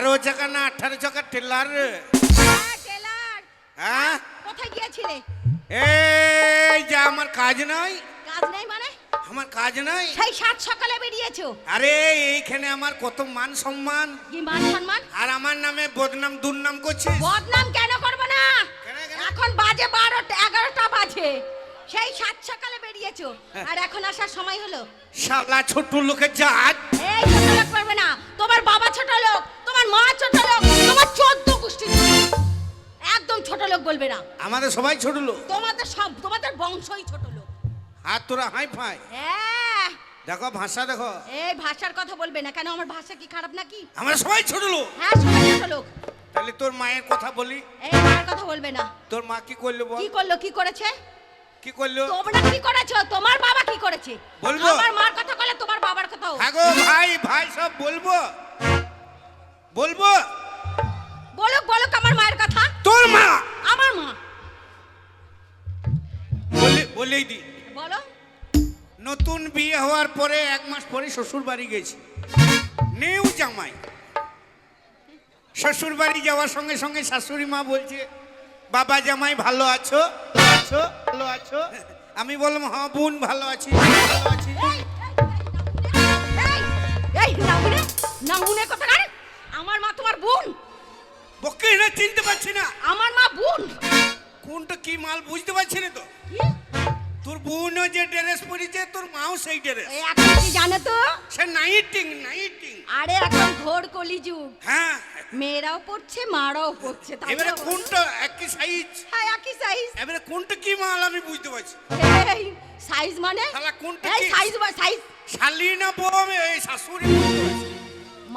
বারো চাকা না আঠারো চাকা টেলার? হ্যাঁ, টেলার। হ্যাঁ? কোথায় গিয়েছিলে? এই যে আমার কাজ নেই। মানে? আমার কাজ নাই। সেই সাত সকালে বেরিয়েছো? আরে এইখানে আমার কত মান সম্মান। কি মান সম্মান? আর আমার নামে বদনাম দুর্নাম করছিস? বদনাম কেন করব না? এখন বাজে বারোটা এগারোটা বাজে। সেই সাত সকালে বেরিয়েছো। হ্যাঁ। আর এখন আসার সময় হলো? শালা ছোট লোকের জাত। এই আমাদের সবাই ছোট লোক। তোমাদের সব তোমাদের বংশই ছোট লোক। আর তোরা হাই ফাই। হ্যাঁ। দেখো ভাষা দেখো। এই ভাষার কথা বলবে না কেন? আমার ভাষা কি খারাপ নাকি? আমরা সবাই ছোট লোক। হ্যাঁ সবাই ছোট লোক। তাহলে তোর মায়ের কথা বলি। এই মার কথা বলবে না। তোর মা কি করল বল? কি করল কি করেছে? কি করল? তোমরা কি করেছ? তোমার বাবা কি করেছে? বলব। আমার মার কথা বলে তোমার বাবার কথাও থাকো ভাই ভাই সব বলব। বলব। বলো বলুক আমার মায়ের কথা। তোর মা। আমার মা। বলে বলেই দি বলো। নতুন বিয়ে হওয়ার পরে এক মাস পরে শ্বশুর বাড়ি গেছি। নেউ জামাই। শ্বশুর বাড়ি যাওয়ার সঙ্গে সঙ্গে শাশুড়ি মা বলছে বাবা জামাই ভালো আছো? আছো? ভালো আছো? আমি বললাম হ্যাঁ বোন ভালো আছি। ভালো আছি। আমার মা তোমার বোন। বকে না চিনতে পারছি না। আমার মা বোন। কোনটা কি মাল বুঝতে পারছি না তো? তোর বোনও যে ড্রেস পরেছে তোর মাও সেই ড্রেস এই এখন কি জানো তো? সে নাইটিং নাইটিং আরে এখন ঘোর কলিযুগ। হ্যাঁ। মেয়েরাও পড়ছে মারাও পড়ছে তাই এবারে? কোনটা একই সাইজ হ্যাঁ একই সাইজ এবারে কোনটা কি মাল আমি বুঝতে পারছি এই সাইজ মানে? শালা কোনটা এই সাইজ বা সাইজ শালি না বউ আমি এই শাশুড়ি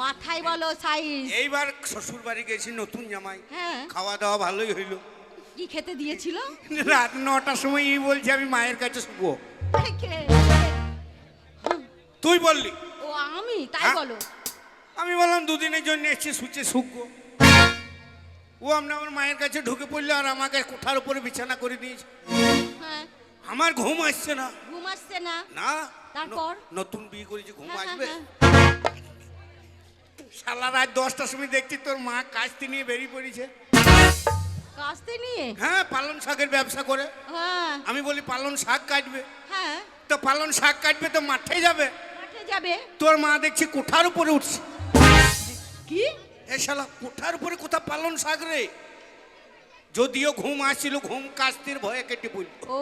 মাথায় বলো সাইজ এইবার শ্বশুর বাড়ি গেছি নতুন জামাই। হ্যাঁ। খাওয়া দাওয়া ভালোই হইল। কি খেতে দিয়েছিল? রাত নটার সময় ই বলছে আমি মায়ের কাছে শুবো। তুই বললি। ও আমি? তাই হ্যাঁ? বলো। আমি বললাম দুদিনের জন্য এসছি সুচে শুকবো। ও আপনি আমার মায়ের কাছে ঢুকে পড়ল আর আমাকে কোঠার উপরে বিছানা করে দিয়েছে। হ্যাঁ। আমার ঘুম আসছে না। ঘুম আসছে না? না তারপর? নতুন বিয়ে করেছি ঘুম হ্যাঁ, আসবে? সারা রাত দশটার সময় দেখছি তোর মা কাজটি নিয়ে বেরিয়ে পড়েছে। কাস্তে নিয়ে? হ্যাঁ পালন শাকের ব্যবসা করে। হ্যাঁ। আমি বলি পালন শাক কাটবে। হ্যাঁ। তো পালন শাক কাটবে তো মাঠে যাবে? মাঠে যাবে? তোর মা দেখছি কোঠার উপরে উঠছে। কি? এ শালা কোঠার উপরে কোথা পালন শাক রে? যদিও ঘুম আসছিল ঘুম কাস্তির ভয়ে কেটে পড়ল। ও।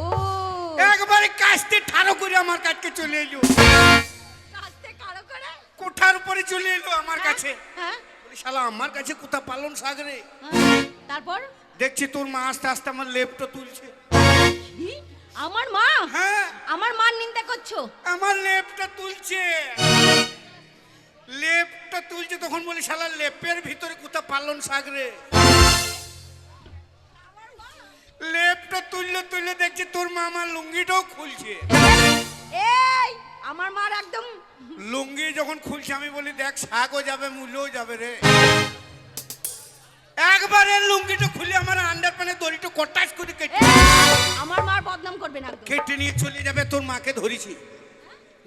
একবারে কাস্তে ঠাড়ো করে আমার কাছে চলে এলো। কাস্তে কারও করে? কোঠার উপরে চলে এলো আমার কাছে। হ্যাঁ। শালা আমার কাছে কোথা পালন শাক রে? হ্যাঁ, তারপর? দেখছি তোর মা আস্তে আস্তে আমার লেপটা তুলছে। আমার মা? হ্যাঁ। আমার মার নিন্দা করছ? আমার লেপটা তুলছে। লেপটা তুলছে তখন বলি শালা লেপের ভিতরে কোথা পালন শাক রে? লেপটা তুললে তুললে দেখছি তোর মা আমার লুঙ্গিটাও খুলছে। এই আমার মার একদম লুঙ্গি যখন খুলছে আমি বলি দেখ শাকও যাবে মূল্যও যাবে রে। একবারে লুঙ্গিটা খুলে আমার আন্ডার প্যানে দড়িটা কটাস করে কেটে আমার মার বদনাম করবে না কেটে নিয়ে চলে যাবে তোর মাকে ধরেছি।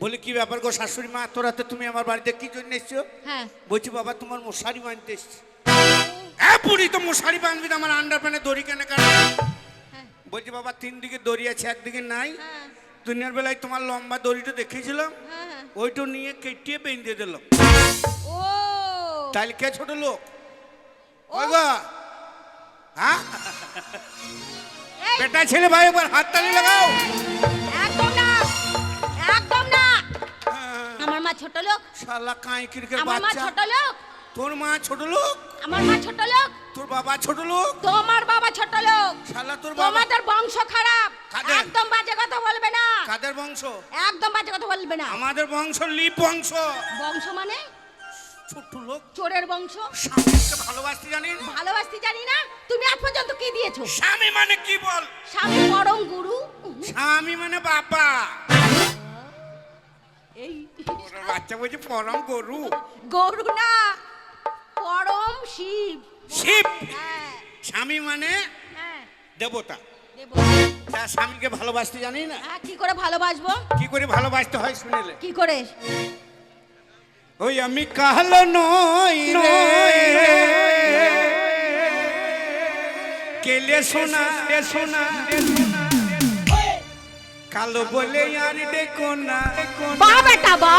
বলি কি ব্যাপার গো শাশুড়ি মা তোরা তো তুমি আমার বাড়িতে কি জন্য এসছো? হ্যাঁ। বলছি বাবা তোমার মশারি বাঁধতে এসছি। হ্যাঁ বুড়ি তো মশারি বাঁধবি তো আমার আন্ডার প্যানে দড়ি কেন হ্যাঁ। বলছি বাবা তিন দিকে দড়ি আছে একদিকে নাই। হ্যাঁ। দিনের বেলায় তোমার লম্বা দড়িটা দেখেছিলাম হ্যাঁ। ওইটা নিয়ে কেটিয়ে বেঁধে দিলাম। তাহলে কে ছোট লোক? হ্যাঁ? বেটা ছেলে ভাই একবার হাততালি লাগাও। একদম না একদম না। হ্যাঁ, আমার মা ছোট লোক। শালা কাঁইকিরকে আমার মা বাচ্চা। ছোট লোক। তোর মা ছোট লোক? আমার মা ছোট লোক। তোর বাবা ছোট লোক? তোমার বাবা ছোট লোক। শালা তোর বাবা তোমাদের বংশ খারাপ। কাদের? একদম বাজে কথা বলবে না। কাদের বংশ? একদম বাজে কথা বলবে না। আমাদের বংশ লিপ বংশ। বংশ মানে? ছোট লোক। চোরের বংশ? স্বামীকে ভালোবাসতে জানিস ভালোবাসতে জানি না? তুমি আজ পর্যন্ত কি দিয়েছ? স্বামী মানে কি বল? স্বামী পরম গুরু। স্বামী মানে বাবা। এই বাচ্চা বলছে পরম গরু। গরু না পরম শিব। শিব? হ্যাঁ। স্বামী মানে হ্যাঁ। দেবতা। দেব তা স্বামীকে ভালোবাসতে জানি না? হ্যাঁ কি করে ভালোবাসবো? কি করে ভালোবাসতে হয় শুনেলে? কি করে? ওই আমি কালো নই কেলে সোনা রে সোনা কালো বলে আর ডেকো না বা বেটা বা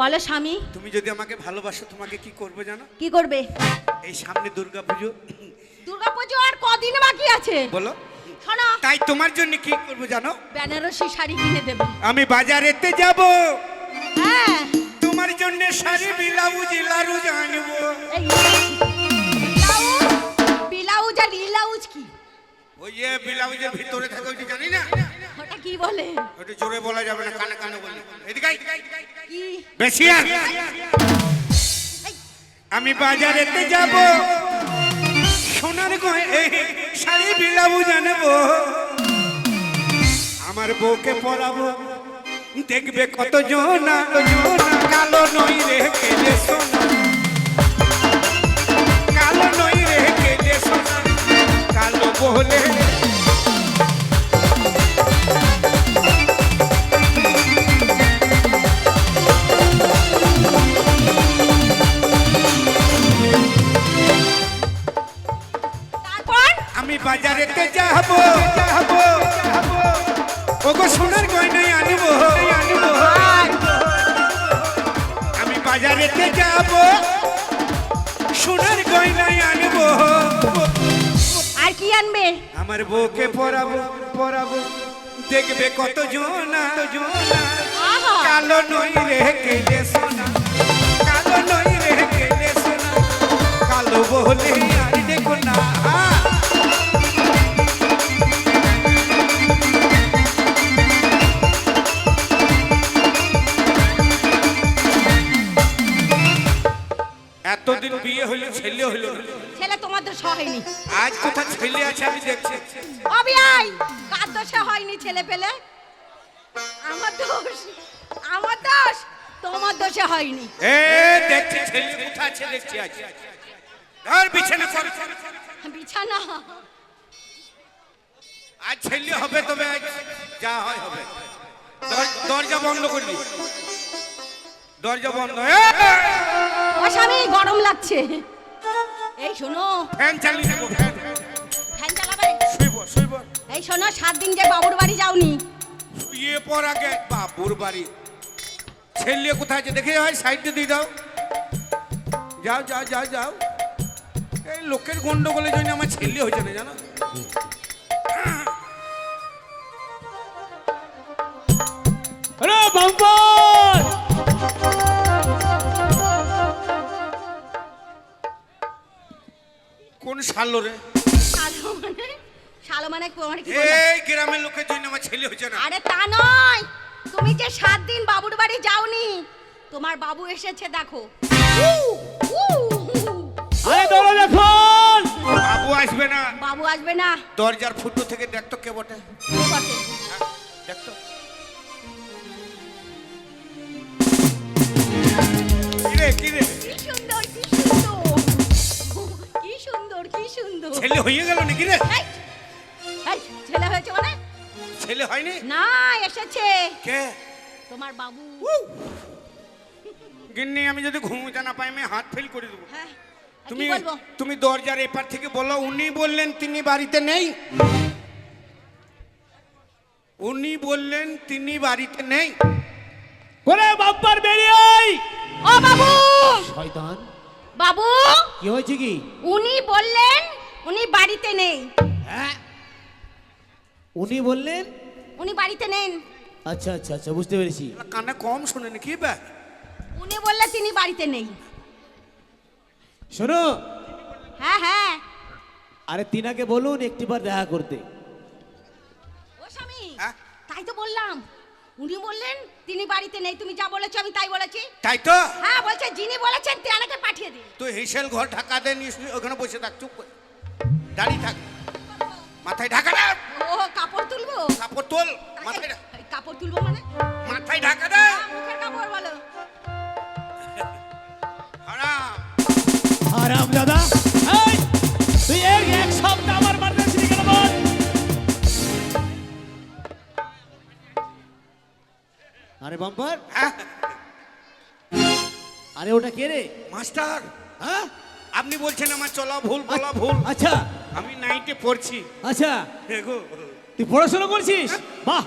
বলে স্বামী। তুমি যদি আমাকে ভালোবাসো তোমাকে কি করব জানো? কি করবে? এই সামনে দুর্গা পুজো দুর্গাপুজো আর কদিন বাকি আছে। বলো। শোনো। তাই তোমার জন্য কি করব জানো? বেনারসি শাড়ি কিনে দেবে। আমি বাজারেতে যাব। হ্যাঁ। তোমার জন্য শাড়ি ব্লাউজ লারু জানব। ব্লাউজ আর কি? ওই যে ব্লাউজের ভিতরে থাকে ওইটা জানি না। ওটা কি বলে? ওটা জোরে বলা যাবে না কানে কানে বলে। এদিকে কি? বেশি আমি বাজারেতে যাব। সোনার গয় শাড়ি ব্লাউজ আনব আমার বউকে পরাবো। দেখবে কত জনা জনা কালো নই রে কেলে সোনা। কালো নই রে কেলে সোনা। কালো বলে। আমি বাজারেতে যাব। যাব যাব ওগো সোনার গয়নাই বাজারেতে যাব। সোনার গয়নাই আনব। আর কি আনবে? আমার বউকে পরাবো পরাবো। দেখবে কত জোনা জোনা কালো নই রে ছেলে তোমার দোষ হয়নি। আজ কোথা ছেলে আছে আমি দেখছি। অবি আই কার দোষে হয়নি ছেলে পেলে? আমার দোষ আমার দোষ তোমার দোষে হয়নি। এ দেখছি ছেলে কোথা আছে দেখছি আজ। ধর বিছানা কর বিছানা? আজ ছেলে হবে তবে আজ যা হয় হবে। দরজা বন্ধ করলি দরজা বন্ধ। এ! ও স্বামী গরম লাগছে। এই শোনো। ফ্যান চালিয়ে দেবো ফ্যান। ফ্যান চালাবে? শুইব শুইব। এই শোনো সাত দিন যে বাবুর বাড়ি যাওনি। শুয়ে পর আগে বাবুর বাড়ি। ছেলে কোথায় আছে দেখে হয় সাইডে দিয়ে দাও। যাও যাও যাও যাও। এই লোকের গন্ডগোলের জন্য আমার ছেলে হয়েছে না জানো? আরে কোন সালো রে? শালো মানে? শালো মানে মানে কি এই গ্রামের লোকের জন্য আমার ছেলে হয়েছে না। আরে তা নয়। তুমি যে সাত দিন বাবুর বাড়ি যাওনি তোমার বাবু এসেছে দেখো। আরে দরজা খোল বাবু আসবে না। বাবু আসবে না। দরজার ফুটো থেকে দেখতো কে বটে। কে বটে? দেখতো কিরে কিরে? ছেলে হয়ে গেল নাকি রে? এই, এই, ছেলে হয়েছে মানে? ছেলে হয়নি? না এসেছে। কে? তোমার বাবু। গিন্নি আমি যদি ঘুমোতে না পাই আমি হাত ফেল করে দেবো। হ্যাঁ আর তুমি কি বলব? তুমি দরজার এপার থেকে বলো উনি বললেন তিনি বাড়িতে নেই? উনি বললেন তিনি বাড়িতে নেই। ওরে বাম্পার বেরিয়ে আই! ও বাবু! শয়তান। বাবু! কি হয়েছে কি? উনি বললেন উনি বাড়িতে নেই। হ্যাঁ? উনি বললেন? উনি বাড়িতে নেন। আচ্ছা আচ্ছা আচ্ছা বুঝতে পেরেছি। কানে কম শোনেন কি ব্যা উনি বললে তিনি বাড়িতে নেই। শোনো। হ্যাঁ হ্যাঁ। আরে তিনাকে বলুন একটিবার দেখা করতে। ও স্বামী হ্যাঁ? তাই তো বললাম। উনি বললেন তিনি বাড়িতে নেই তুমি যা বলেছ আমি তাই বলেছি। তাই তো? হ্যাঁ বলছে যিনি বলেছেন তেনাকে পাঠিয়ে দিন। তুই হিসেল ঘর ঢাকা দে নিস ওখানে বসে থাক চুপ করে। দাঁড়িয়ে থাক। মাথায় ঢাকা দে। ও কাপড় তুলবো? কাপড় তোল। মাথায় কাপড় তুলবো মানে? মাথায় ঢাকা দে। হ্যাঁ, মুখের কাপড় বলো। হারাম। আরাম দাদা। এই, তুই এক এক সপ্তাহ আমার বাড়িতে ছিলি কেন বল? আরে বাম্পার। হ্যাঁ। আরে ওটা কে রে? মাস্টার। হ্যাঁ? আপনি বলছেন আমার চলা ভুল বলা ভুল। আচ্ছা আমি নাইটে পড়ছি। আচ্ছা। দেখো তুই পড়াশোনা করছিস? বাহ।